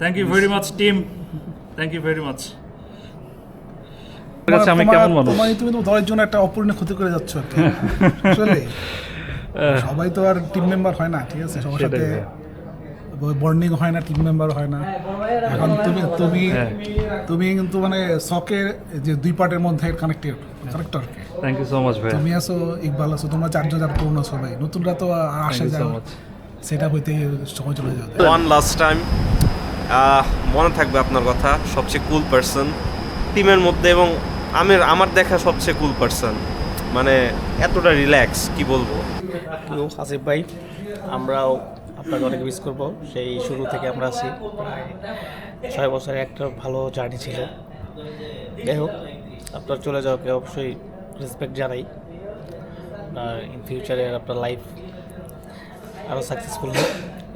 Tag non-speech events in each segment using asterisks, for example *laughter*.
Thank you very much team thank you very much কাছে আমি কেমন মানুষ? তোমার তুমি তো দলের জন্য একটা অপূর্ণীয় ক্ষতি করে যাচ্ছ আসলে *laughs* সবাই তো আর টিম মেম্বার হয় না ঠিক আছে? সবার সাথে বর্নিং হয় না টিম মেম্বার হয় না। এখন তুমি তুমি হ্যাঁ। তুমি কিন্তু মানে সকের যে দুই পার্টের মধ্যে connected connector thank you so much ভাই তুমি আছো ইকবাল আছো তোমরা চারজন পুরনো সবাই। নতুনরা তো আসে যায় সেটা হইতে সময় চলে যাবে। ওয়ান লাস্ট টাইম মনে থাকবে আপনার কথা সবচেয়ে কুল পার্সন টিমের মধ্যে এবং আমের আমার দেখা সবচেয়ে কুল পার্সন মানে এতটা রিল্যাক্স কি বলব? আসিফ ভাই আমরাও আপনাকে অনেক মিস করব। সেই শুরু থেকে আমরা আছি। ছয় বছরের একটা ভালো জার্নি ছিল। যাই হোক আপনার চলে যাওয়াকে অবশ্যই রেসপেক্ট জানাই। আর ইন ফিউচারে আপনার লাইফ আরও সাকসেসফুল হোক।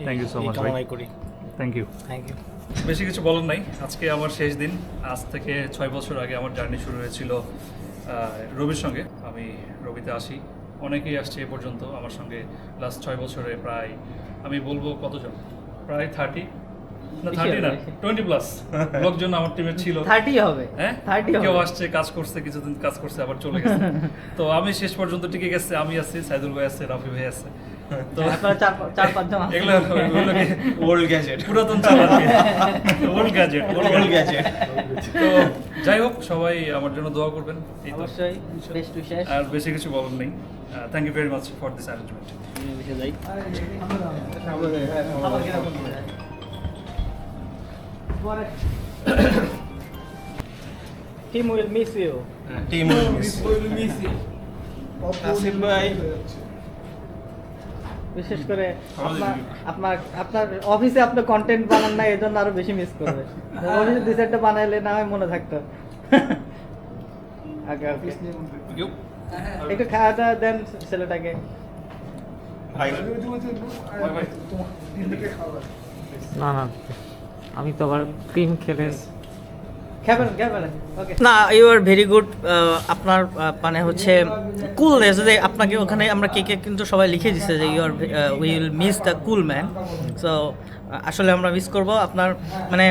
থ্যাংক ইউ সো ভাই। কামনাই করি। থ্যাংক ইউ থ্যাংক ইউ বেশি কিছু বলার নাই। আজকে আমার শেষ দিন। আজ থেকে ছয় বছর আগে আমার জার্নি শুরু হয়েছিল রবির সঙ্গে। আমি রবিতে আসি। অনেকেই আসছে এ পর্যন্ত আমার সঙ্গে। লাস্ট ছয় বছরে প্রায় আমি বলব কতজন? প্রায় থার্টি না থার্টি না টোয়েন্টি প্লাস *laughs* লোকজন আমার টিমের ছিল। থার্টি হবে। হ্যাঁ? থার্টি কেউ আসছে কাজ করছে কিছুদিন কাজ করছে আবার চলে গেছে। *laughs* তো আমি শেষ পর্যন্ত টিকে গেছে আমি আছি সাইদুল ভাই আছে রাফি ভাই আছে। *laughs* তো চার চার পাঁচজন এগুলো ওল্ড গ্যাজেট পুরাতন চাল ওল্ড গ্যাজেট ওল্ড গ্যাজেট তো যাই হোক সবাই আমার জন্য দোয়া করবেন। অবশ্যই বেস্ট উইশেস আর বেশি কিছু বলার নেই। Thank you very much for this arrangement team will miss you team Asif ভাই বিশেষ করে আপনার আপনার আপনার অফিসে আপনি কন্টেন্ট বানান না এজন্য আরও বেশি মিস করবে অফিসে দুই চারটা বানাইলে না হয় মনে থাকতো আগে অফিস একটু খাওয়াটা দেন ছেলেটাকে না না আমি তো আবার ক্রিম খেলে না ইউ আর ভেরি গুড আপনার মানে হচ্ছে কুলনেস যে আপনাকে ওখানে আমরা কে কে কিন্তু সবাই লিখে দিচ্ছে যে you are will miss the cool man so আসলে আমরা মিস করব। আপনার মানে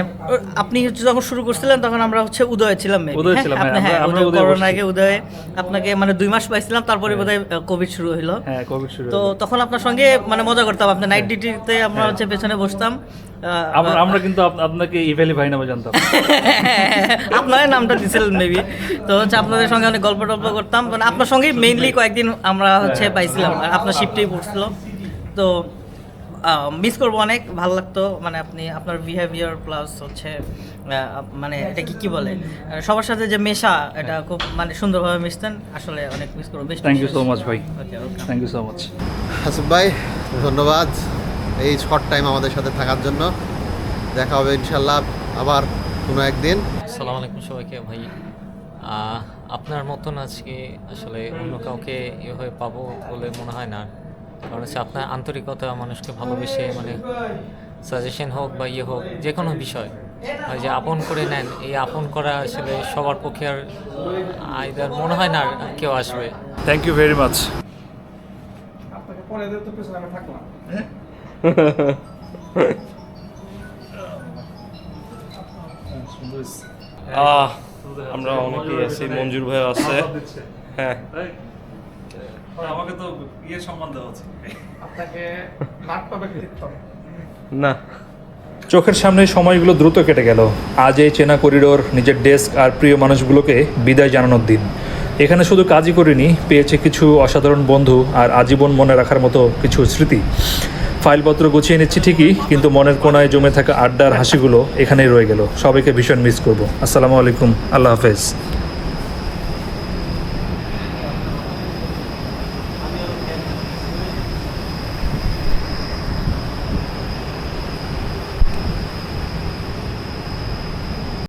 আপনি হচ্ছে যখন শুরু করছিলেন তখন আমরা হচ্ছে উদয় ছিলাম উদয় হ্যাঁ? ছিলাম, হ্যাঁ, হ্যাঁ আমরা- আমরা উদয় উদয়ে করোনা আগে উদয়ে। আপনাকে মানে দুই মাস পাইছিলাম তারপরে বোধহয় কোভিড শুরু হলো হ্যাঁ কোভিড শুরু তো তখন আপনার সঙ্গে মানে মজা করতাম। আপনি নাইট ডিউটিতে আমরা হচ্ছে পেছনে বসতাম। আমরা কিন্তু আপনাকে ইভ্যালি ভাই নামে জানতাম। *laughs* আপনার নামটা দিছিলেন মেবি তো হচ্ছে আপনাদের সঙ্গে অনেক গল্প টল্প করতাম। মানে আপনার সঙ্গেই মেইনলি কয়েকদিন আমরা হচ্ছে পাইছিলাম। আর আপনার শিফটেই পড়ছিল। তো মিস করব অনেক ভালো লাগতো। মানে আপনি আপনার বিহেভিয়ার প্লাস হচ্ছে মানে এটা কি কি বলে? সবার সাথে যে মেশা এটা খুব মানে সুন্দরভাবে মিশতেন। আসলে অনেক মিস করব বেশ থ্যাংক ইউ সো মাচ ভাই। Thank you so much Hasif ভাই ধন্যবাদ এই শর্ট টাইম আমাদের সাথে থাকার জন্য। দেখা হবে ইনশাল্লাহ আবার কোনো একদিন। আসসালামু আলাইকুম সবাইকে ভাই। আপনার মতন আজকে আসলে অন্য কাউকে এভাবে পাবো বলে মনে হয় না। কারণ হচ্ছে আপনার আন্তরিকতা মানুষকে ভালোবেসে মানে সাজেশন হোক বা ইয়ে হোক যে কোনো বিষয় আর যে আপন করে নেন এই আপন করা আসলে সবার পক্ষে আর আইদার মনে হয় না আর কেউ আসবে। থ্যাংক ইউ ভেরি মাচ আমরা অনেকেই আছি মঞ্জুর ভাই আছে। হ্যাঁ। আমাকে তো ইয়ে সম্মান দেওয়া উচিত না। চোখের সামনে সময়গুলো দ্রুত কেটে গেল। আজ এই চেনা করিডোর নিজের ডেস্ক আর প্রিয় মানুষগুলোকে বিদায় জানানোর দিন। এখানে শুধু কাজই করিনি পেয়েছে কিছু অসাধারণ বন্ধু আর আজীবন মনে রাখার মতো কিছু স্মৃতি। ফাইলপত্র গুছিয়ে নিচ্ছি ঠিকই কিন্তু মনের কোনায় জমে থাকা আড্ডার হাসিগুলো এখানেই রয়ে গেল। সবাইকে ভীষণ মিস করব। আসসালামু আলাইকুম। আল্লাহ হাফেজ।